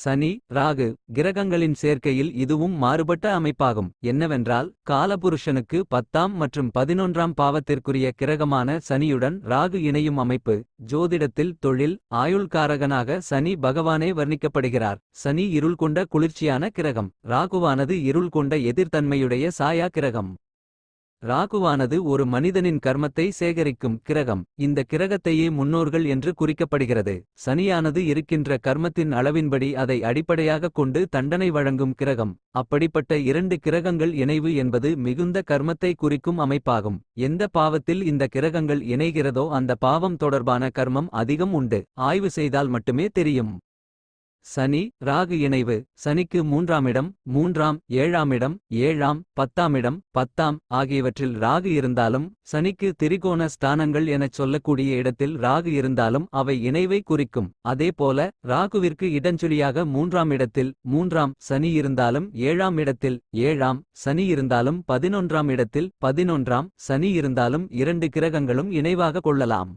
சனி ராகு கிரகங்களின் சேர்க்கையில் இதுவும் மாறுபட்ட அமைப்பாகும். என்னவென்றால் காலபுருஷனுக்கு பத்தாம் மற்றும் பதினொன்றாம் பாவத்திற்குரிய கிரகமான சனியுடன் ராகு இணையும் அமைப்பு. ஜோதிடத்தில் தொழில் ஆயுள்காரகனாக சனி பகவானே வர்ணிக்கப்படுகிறார். சனி இருள் கொண்ட குளிர்ச்சியான கிரகம். ராகுவானது இருள் கொண்ட எதிர்த்தன்மையுடைய சாயா கிரகம். ராகுவானது ஒரு மனிதனின் கர்மத்தை சேகரிக்கும் கிரகம். இந்த கிரகத்தையே முன்னோர்கள் என்று குறிக்கப்படுகிறது. சனியானது இருக்கின்ற கர்மத்தின் அளவின்படி அதை அடிப்படையாகக் கொண்டு தண்டனை வழங்கும் கிரகம். அப்படிப்பட்ட இரண்டு கிரகங்கள் இணைவு என்பது மிகுந்த கர்மத்தை குறிக்கும் அமைப்பாகும். எந்த பாவத்தில் இந்த கிரகங்கள் இணைகிறதோ அந்த பாவம் தொடர்பான கர்மம் அதிகம் உண்டு. ஆய்வு செய்தால் மட்டுமே தெரியும். சனி ராகு இணைவு. சனிக்கு மூன்றாம் இடம் மூன்றாம் ஏழாம் இடம் ஏழாம் பத்தாம் இடம் பத்தாம் ஆகியவற்றில் ராகு இருந்தாலும் சனிக்கு திரிகோண ஸ்தானங்கள் எனச் சொல்லக்கூடிய இடத்தில் ராகு இருந்தாலும் அவை இணைவை குறிக்கும். அதேபோல ராகுவிற்கு இடஞ்சொலியாக மூன்றாம் இடத்தில் மூன்றாம் சனி இருந்தாலும் ஏழாம் இடத்தில் ஏழாம் சனி இருந்தாலும் பதினொன்றாம் இடத்தில் பதினொன்றாம் சனி இருந்தாலும் இரண்டு கிரகங்களும் இணைவாக கொள்ளலாம்.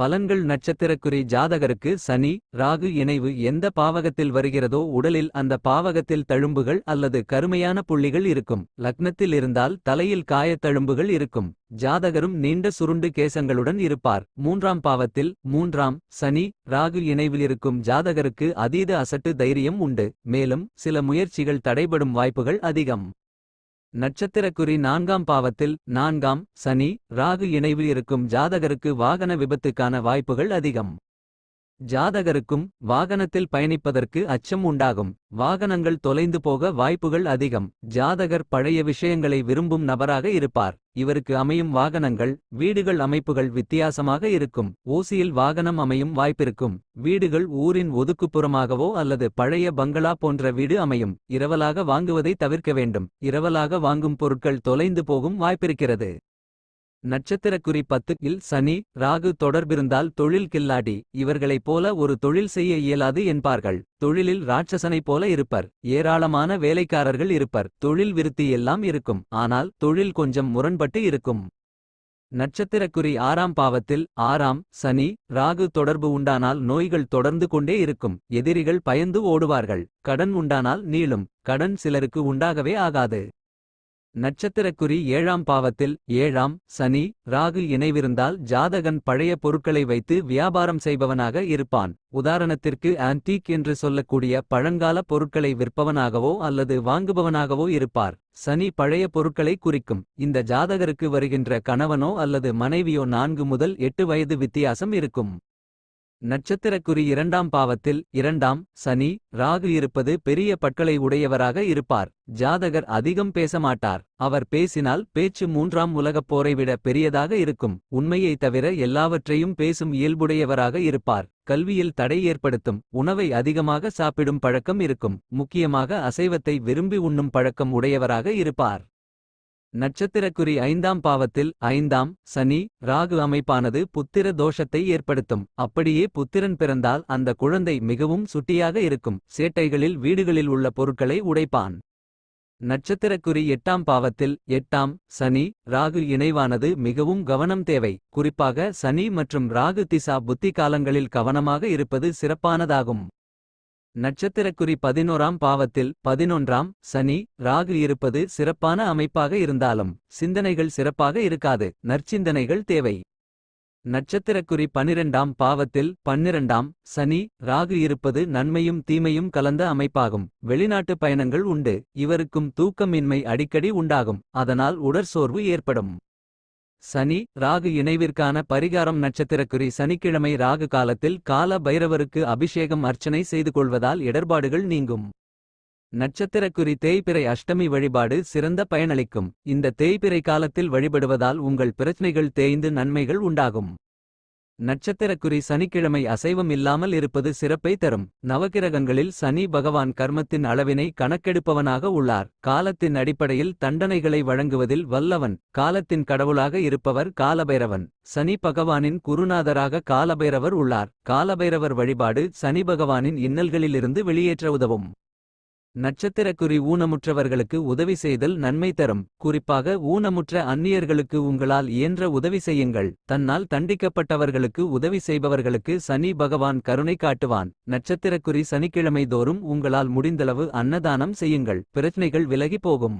பலன்கள் நட்சத்திரக்குறி ஜாதகருக்கு சனி ராகு இணைவு எந்த பாவகத்தில் வருகிறதோ உடலில் அந்த பாவகத்தில் தழும்புகள் அல்லது கருமையான புள்ளிகள் இருக்கும். லக்னத்தில் இருந்தால் தலையில் காயத்தழும்புகள் இருக்கும். ஜாதகரும் நீண்ட சுருண்டு கேசங்களுடன் இருப்பார். மூன்றாம் பாவத்தில் மூன்றாம் சனி ராகு இணைவில் இருக்கும் ஜாதகருக்கு அதீத அசட்டு தைரியம் உண்டு. மேலும் சில முயற்சிகள் தடைபடும் வாய்ப்புகள் அதிகம். நட்சத்திரக்குறி நான்காம் பாவத்தில் நான்காம் சனி ராகு இணைவு இருக்கும் ஜாதகருக்கு வாகன விபத்துக்கான வாய்ப்புகள் அதிகம். ஜாதகருக்கும் வாகனத்தில் பயணிப்பதற்கு அச்சம் உண்டாகும். வாகனங்கள் தொலைந்து போக வாய்ப்புகள் அதிகம். ஜாதகர் பழைய விஷயங்களை விரும்பும் நபராக இருப்பார். இவருக்கு அமையும் வாகனங்கள் வீடுகள் அமைப்புகள் வித்தியாசமாக இருக்கும். ஓசியில் வாகனம் அமையும் வாய்ப்பிருக்கும். வீடுகள் ஊரின் ஒதுக்குப்புறமாகவோ அல்லது பழைய பங்களா போன்ற வீடு அமையும். இரவலாக வாங்குவதை தவிர்க்க வேண்டும். இரவலாக வாங்கும் பொருட்கள் தொலைந்து போகும் வாய்ப்பிருக்கிறது. நட்சத்திரக்குறி பத்துக்கில் சனி ராகு தொடர்பிருந்தால் தொழில் கில்லாடி இவர்களைப் போல ஒரு தொழில் செய்ய இயலாது என்பார்கள். தொழிலில் ராட்சசனைப் போல இருப்பர். ஏராளமான வேலைக்காரர்கள் இருப்பர். தொழில் விருத்தி எல்லாம் இருக்கும். ஆனால் தொழில் கொஞ்சம் முரண்பட்டு இருக்கும். நட்சத்திரக்குறி ஆறாம் பாவத்தில் ஆறாம் சனி ராகு தொடர்பு உண்டானால் நோய்கள் தொடர்ந்து கொண்டே இருக்கும். எதிரிகள் பயந்து ஓடுவார்கள். கடன் உண்டானால் நீளும். கடன் சிலருக்கு உண்டாகவே ஆகாது. நட்சத்திரக்குறி ஏழாம் பாவத்தில் ஏழாம் சனி ராகு இணைவிருந்தால் ஜாதகன் பழைய பொருட்களை வைத்து வியாபாரம் செய்பவனாக இருப்பான். உதாரணத்திற்கு ஆன்டீக் என்று சொல்லக்கூடிய பழங்கால பொருட்களை விற்பவனாகவோ அல்லது வாங்குபவனாகவோ இருப்பார். சனி பழைய பொருட்களை குறிக்கும். இந்த ஜாதகருக்கு வருகின்ற கணவனோ அல்லது மனைவியோ நான்கு முதல் எட்டு வயது வித்தியாசம் இருக்கும். நட்சத்திரக்குறி இரண்டாம் பாவத்தில் இரண்டாம் சனி ராகு இருப்பது பெரிய பட்களை உடையவராக இருப்பார். ஜாதகர் அதிகம் பேசமாட்டார் அவர் பேசினால் பேச்சு மூன்றாம் உலகப் போரை விட பெரியதாக இருக்கும். உண்மையை தவிர எல்லாவற்றையும் பேசும் இயல்புடையவராக இருப்பார். கல்வியில் தடை ஏற்படுத்தும் உணவை அதிகமாக சாப்பிடும் பழக்கம் இருக்கும். முக்கியமாக அசைவத்தை விரும்பி உண்ணும் பழக்கம் உடையவராக இருப்பார். நட்சத்திரக்குறி ஐந்தாம் பாவத்தில் ஐந்தாம் சனி ராகு அமைப்பானது புத்திர தோஷத்தை ஏற்படுத்தும். அப்படியே புத்திரன் பிறந்தால் அந்த குழந்தை மிகவும் சுட்டியாக இருக்கும். சேட்டைகளில் வீடுகளில் உள்ள பொருட்களை உடைப்பான். நட்சத்திரக்குறி எட்டாம் பாவத்தில் எட்டாம் சனி ராகு இணைவானது மிகவும் கவனம் தேவை. குறிப்பாக சனி மற்றும் ராகு திசா புத்தி காலங்களில் கவனமாக இருப்பது சிறப்பானதாகும். நட்சத்திரக்குறி பதினோராம் பாவத்தில் பதினொன்றாம் சனி ராகு இருப்பது சிறப்பான அமைப்பாக இருந்தாலும் சிந்தனைகள் சிறப்பாக இருக்காது. நற்சிந்தனைகள் தேவை. நட்சத்திரக்குறி பனிரெண்டாம் பாவத்தில் பன்னிரண்டாம் சனி ராகு இருப்பது நன்மையும் தீமையும் கலந்த அமைப்பாகும். வெளிநாட்டு பயணங்கள் உண்டு. இவருக்கும் தூக்கமின்மை அடிக்கடி உண்டாகும். அதனால் உடற்சோர்வு ஏற்படும். சனி ராகு இணைவிற்கான பரிகாரம் நட்சத்திரக்குறி சனிக்கிழமை ராகு காலத்தில் கால பைரவருக்கு அபிஷேகம் அர்ச்சனை செய்து கொள்வதால் இடர்பாடுகள் நீங்கும். நட்சத்திரக்குறி தேய்பிறை அஷ்டமி வழிபாடு சிறந்த பயனளிக்கும். இந்த தேய்பிறை காலத்தில் வழிபடுவதால் உங்கள் பிரச்சனைகள் தேய்ந்து நன்மைகள் உண்டாகும். நட்சத்திரக்குறி சனிக்கிழமை அசைவம் இல்லாமல் இருப்பது சிறப்பை தரும். நவகிரகங்களில் சனி பகவான் கர்மத்தின் அளவினை கணக்கெடுப்பவனாக உள்ளார். காலத்தின் அடிப்படையில் தண்டனைகளை வழங்குவதில் வல்லவன். காலத்தின் கடவுளாக இருப்பவர் காலபைரவன். சனி பகவானின் குருநாதராக காலபைரவர் உள்ளார். காலபைரவர் வழிபாடு சனி பகவானின் இன்னல்களிலிருந்து வெளியேற்ற உதவும். நட்சத்திரக்குறி ஊனமுற்றவர்களுக்கு உதவி செய்தல் நன்மை தரும். குறிப்பாக ஊனமுற்ற அந்நியர்களுக்கு உங்களால் இயன்ற உதவி செய்யுங்கள். தன்னால் தண்டிக்கப்பட்டவர்களுக்கு உதவி செய்பவர்களுக்கு சனி பகவான் கருணை காட்டுவான். நட்சத்திரக்குறி சனிக்கிழமை தோறும் உங்களால் முடிந்தளவு அன்னதானம் செய்யுங்கள். பிரச்சனைகள் விலகி போகும்.